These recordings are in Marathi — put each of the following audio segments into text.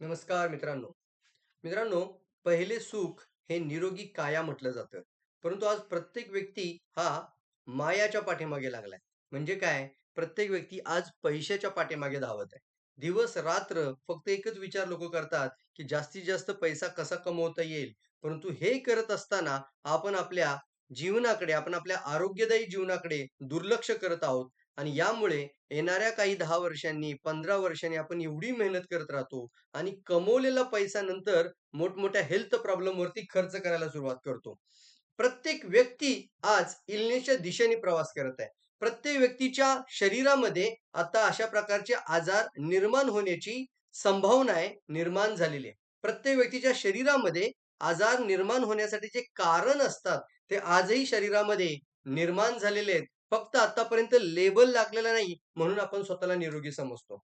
नमस्कार मित्रांनो. मित्रांनो, पहिले सुख हे निरोगी काया म्हटलं जातं. परंतु आज प्रत्येक व्यक्ती हा मायाच्या पाठीमागे लागलाय. म्हणजे काय? प्रत्येक व्यक्ती आज पैशाच्या पाठीमागे धावत आहे. दिवस-रात्र फक्त एकच विचार लोक करतात, की जास्तीत जास्त पैसा कसा कमवता येईल. परंतु हे करत असताना आपण आपल्या जीवनाकडे, आपण आपल्या आरोग्यदायी जीवनाकडे दुर्लक्ष करत आहोत आणि यामुळे येणाऱ्या काही दहा वर्षांनी, 15 वर्षांनी आपण एवढी मेहनत करत राहतो आणि कमवलेला पैसा नंतर मोठमोठ्या हेल्थ प्रॉब्लेमवरती खर्च करायला सुरुवात करतो. प्रत्येक व्यक्ती आज इलनेसच्या दिशेने प्रवास करत आहे. प्रत्येक व्यक्तीच्या शरीरामध्ये आता अशा प्रकारचे आजार निर्माण होण्याची संभावना आहे, निर्माण झालेली आहे. प्रत्येक व्यक्तीच्या शरीरामध्ये आजार निर्माण होण्यासाठी जे कारण असतात, ते आजही शरीरामध्ये निर्माण झालेले आहेत. फक्त आतापर्यंत लेबल लागलेला नाही, म्हणून आपण स्वतःला निरोगी समजतो.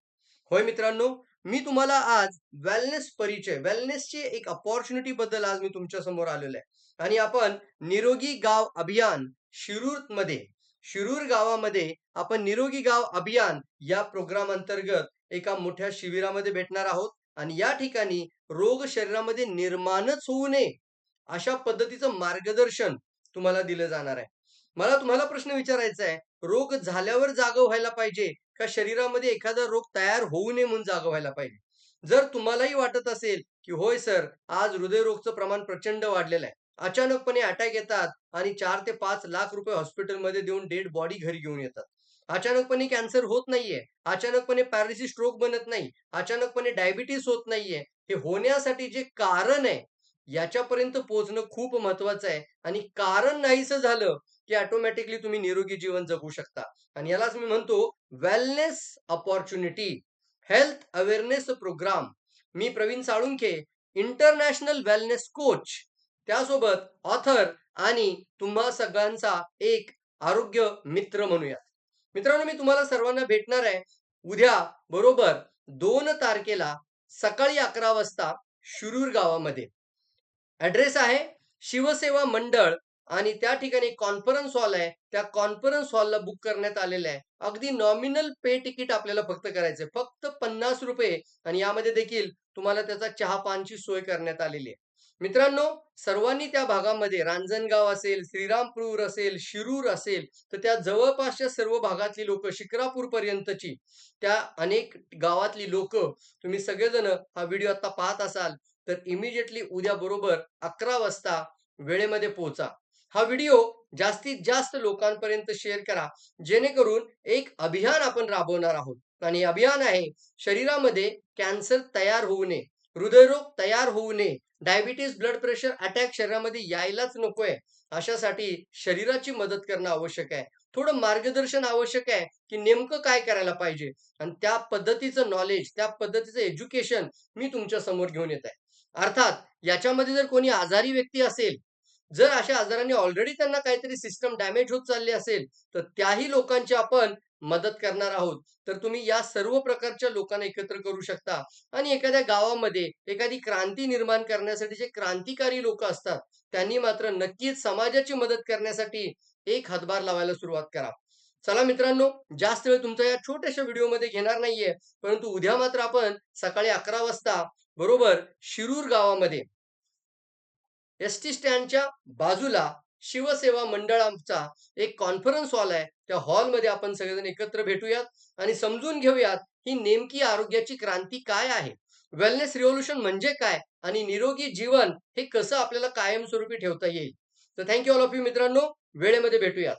होय मित्रांनो, मी तुम्हाला आज वेलनेस परिचय, वेलनेसची एक अपॉर्च्युनिटी बद्दल आज मी तुमच्यासमोर आलेलो आहे आणि आपण निरोगी गाव अभियान शिरूरमध्ये शिरूर गावामध्ये आपण निरोगी गाव अभियान या प्रोग्राम अंतर्गत एका मोठ्या शिबिरामध्ये भेटणार आहोत आणि या ठिकाणी रोग शरीरामध्ये निर्माणच होऊ नये, अशा पद्धतीचं मार्गदर्शन तुम्हाला दिलं जाणार आहे. मला तुम्हाला प्रश्न विचारायचा आहे, रोग झाल्यावर जाग व्हायला पाहिजे का शरीरामध्ये एखादा रोग तयार होऊ नये म्हणून जाग व्हायला पाहिजे? जर तुम्हालाही वाटत असेल, की होय सर, आज हृदयरोगचं प्रमाण प्रचंड वाढलेलं आहे. अचानकपणे अटॅक येतात आणि चार ते पाच लाख रुपये हॉस्पिटलमध्ये देऊन डेड बॉडी घरी घेऊन येतात. अचानकपणे कॅन्सर होत नाहीये. अचानकपणे पॅरालिसिस स्ट्रोक बनत नाही. अचानकपणे डायबिटीस होत नाहीये. हे होण्यासाठी जे कारण आहे, याच्यापर्यंत पोहोचणं खूप महत्वाचं आहे आणि कारण नाहीसं झालं, की ऑटोमॅटिकली तुम्ही निरोगी जीवन जगू शकता आणि यालाच मी म्हणतो wellness opportunity, health awareness program. मी Praveen Salunkhe, international wellness coach, त्यासोबत ऑथर आणि तुम्हा सगळ्यांचा एक आरोग्य मित्र म्हणूयात. मित्रांनो, मी तुम्हाला सर्वांना भेटणार आहे उद्या बरोबर दोन तारखेला सकाळी 11 वाजता शिरूर गावामध्ये. ॲड्रेस आहे शिवसेवा मंडळ आणि त्या ठिकाणी कॉन्फरन्स हॉल आहे. त्या कॉन्फरन्स हॉलला बुक करण्यात आलेलं आहे. अगदी नॉमिनल पे तिकीट आपल्याला फक्त करायचंय. फक्त ₹50 आणि यामध्ये देखील तुम्हाला त्याचा चहा-पानची सोय करण्यात आलेली आहे. मित्रांनो, सर्वांनी त्या भागामध्ये रांजणगाव असेल, श्रीरामपूर असेल, शिरूर असेल, तर त्या जवळपासच्या सर्व भागातली लोक शिक्रापूर पर्यंतची त्या अनेक गावातली लोक तुम्ही सगळेजण हा व्हिडिओ आता पाहत असाल, तर इमिडिएटली उद्या बरोबर 11 वाजता वेळेमध्ये पोहोचा. हा व्हिडिओ जास्तीत जास्त लोकांपर्यंत शेअर करा, जेणेकरून एक अभियान आपण राबवणार आहोत आणि अभियान आहे शरीरामध्ये कॅन्सर तयार होऊ नये, हृदयरोग तयार होऊ नये, डायबिटीज, ब्लड प्रेशर, अटॅक शरीरामध्ये यायलाच नकोय, अशासाठी शरीराची मदत करणं आवश्यक आहे. थोडं मार्गदर्शन आवश्यक आहे, की नेमकं काय करायला पाहिजे आणि त्या पद्धतीचं नॉलेज, त्या पद्धतीचं एज्युकेशन मी तुमच्यासमोर घेऊन येत आहे. अर्थात याच्यामध्ये जर कोणी आजारी व्यक्ती असेल, जर अशा आजाराने ऑलरेडी त्यांना काहीतरी सिस्टम डॅमेज होत चालली असेल, तर त्याही लोकांची आपण मदत करणार आहोत. तर तुम्ही या सर्व प्रकारच्या लोकांना एकत्र करू शकता आणि एखाद्या गावामध्ये एखादी क्रांती निर्माण करण्यासाठी जे क्रांतिकारी लोक असतात, त्यांनी मात्र नक्कीच समाजाची मदत करण्यासाठी एक हातभार लावायला सुरुवात करा. चला मित्रांनो, जास्त वेळ तुमचा या छोट्याशा व्हिडिओमध्ये घेणार नाहीये, परंतु उद्या मात्र आपण सकाळी 11 वाजता बरोबर शिरूर गावामध्ये एसटी स्टँडच्या बाजूला शिवसेवा मंडळाचा एक कॉन्फरन्स हॉल आहे. त्या हॉलमध्ये आपण सगळेजण एकत्र भेटूयात आणि समजून घेऊयात, ही नेमकी आरोग्याची क्रांती काय आहे? वेलनेस रिव्होल्युशन म्हणजे काय? आणि निरोगी जीवन हे कसं आपल्याला कायमस्वरूपी ठेवता येईल? तर थँक्यू ऑल ऑफ यू मित्रांनो. वेळेमध्ये भेटूयात.